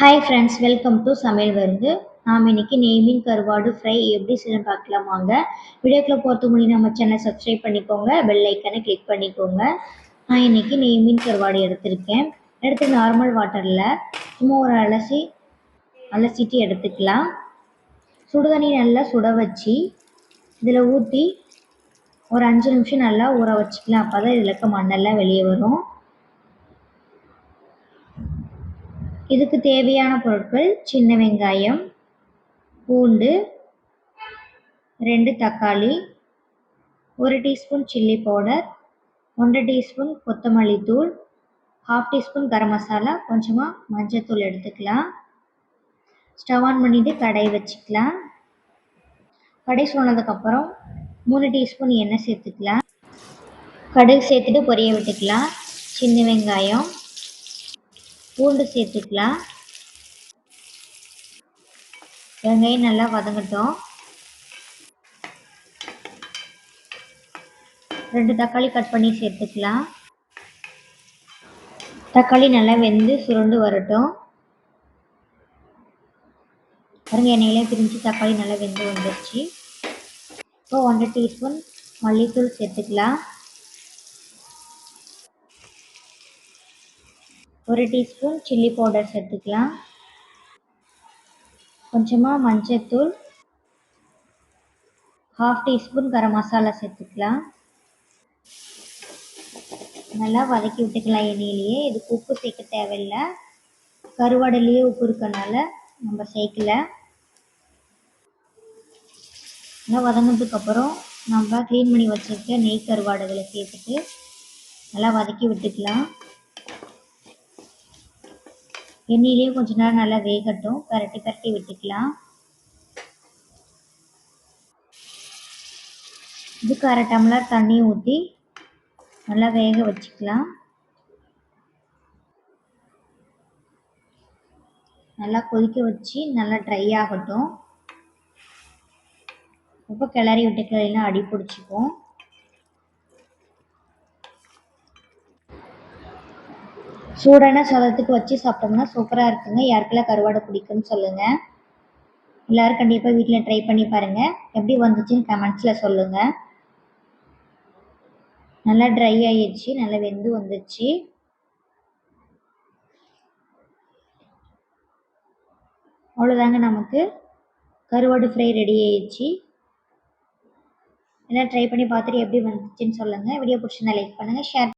Hi friends welcome to சமையல் வருது நாம் இன்னைக்கு நெய்மீன் கருவாடு ஃப்ரை எப்படி செய்யணும் பார்க்கலாம் வாங்க. வீடியோக்குள்ளே போகிறதுக்கு முன்னாடி நம்ம சேனல் சப்ஸ்கிரைப் பண்ணிக்கோங்க. பெல் ஐக்கனை கிளிக் பண்ணிக்கோங்க. நான் இன்னைக்கு நெய்மீன் கருவாடு எடுத்திருக்கேன். எடுத்து நார்மல் வாட்டரில் சும்மா ஒரு அலசி அலசிட்டு எடுத்துக்கலாம். சுடுதண்ணி நல்லா சுட வச்சு இதில் ஊற்றி ஒரு அஞ்சு நிமிஷம் நல்லா ஊற வச்சுக்கலாம். அப்போ தான் இதில் இருக்க மண்ணெல்லாம் வெளியே வரும். இதுக்கு தேவையான பொருட்கள் சின்ன வெங்காயம் பூண்டு ரெண்டு தக்காளி ஒரு டீஸ்பூன் சில்லி பவுடர் ஒன்றரை டீஸ்பூன் கொத்தமல்லி தூள் ஹாஃப் டீஸ்பூன் கரம் மசாலா கொஞ்சமாக மஞ்சத்தூள் எடுத்துக்கலாம். ஸ்டவ் ஆன் பண்ணிவிட்டு கடாய் வச்சுக்கலாம். கடாய் சொன்னதுக்கப்புறம் மூணு டீஸ்பூன் எண்ணெய் சேர்த்துக்கலாம். கடுகு சேர்த்துட்டு பொரிய விட்டுக்கலாம். சின்ன வெங்காயம் பூண்டு சேர்த்துக்கலாம். வெங்காயம் நல்லா வதங்கட்டும். ரெண்டு தக்காளி கட் பண்ணி சேர்த்துக்கலாம். தக்காளி நல்லா வெந்து சுருண்டு வரட்டும். பாருங்க எண்ணெயிலே பிரிஞ்சு தக்காளி நல்லா வெந்து வந்துடுச்சு இப்போ ஒன்றரை டீஸ்பூன் மல்லித்தூள் சேர்த்துக்கலாம். ஒரு டீஸ்பூன் சில்லி பவுடர் சேர்த்துக்கலாம். கொஞ்சமாக மஞ்சத்தூள். ஹாஃப் டீஸ்பூன் கரம் மசாலா சேர்த்துக்கலாம். நல்லா வதக்கி விட்டுக்கலாம் எண்ணெயிலேயே. இதுக்கு உப்பு சேர்க்க தேவையில்லை. கருவாடுலேயே உப்பு இருக்கனால நம்ம சேர்க்கல. நல்லா வதங்கினதுக்கப்புறம் நம்ம க்ளீன் பண்ணி வச்சுருக்க நெய் கருவாடுகளை சேர்த்துட்டு நல்லா வதக்கி விட்டுக்கலாம். எண்ணெயிலேயே கொஞ்ச நேரம் நல்லா வேகட்டும். பரட்டி பரட்டி விட்டுக்கலாம். இதுக்கு அரை டம்ளர் தண்ணி ஊற்றி நல்லா வேக வச்சுக்கலாம். நல்லா கொதிக்க வச்சு நல்லா ட்ரை ஆகட்டும். ரொம்ப கிளறி விட்டுக்கலாம் அடி பிடிச்சிக்கும். சூடான சாதத்துக்கு வச்சு சாப்பிட்டோம்னா சூப்பராக இருக்குங்க. யாருக்கெல்லாம் கருவாடை பிடிக்கும்னு சொல்லுங்கள் எல்லோரும் கண்டிப்பாக வீட்டில் ட்ரை பண்ணி பாருங்கள் எப்படி வந்துச்சுன்னு கமெண்ட்ஸில் சொல்லுங்கள் நல்லா ட்ரை ஆயிடுச்சு நல்லா வெந்து வந்துச்சு. அவ்வளோதாங்க நமக்கு. கருவாடு ஃப்ரை ரெடி ஆயிடுச்சு எல்லாம் ட்ரை பண்ணி பார்த்துட்டு எப்படி வந்துச்சுன்னு சொல்லுங்கள் வீடியோ பிடிச்சிருந்தா லைக் பண்ணுங்கள் ஷேர்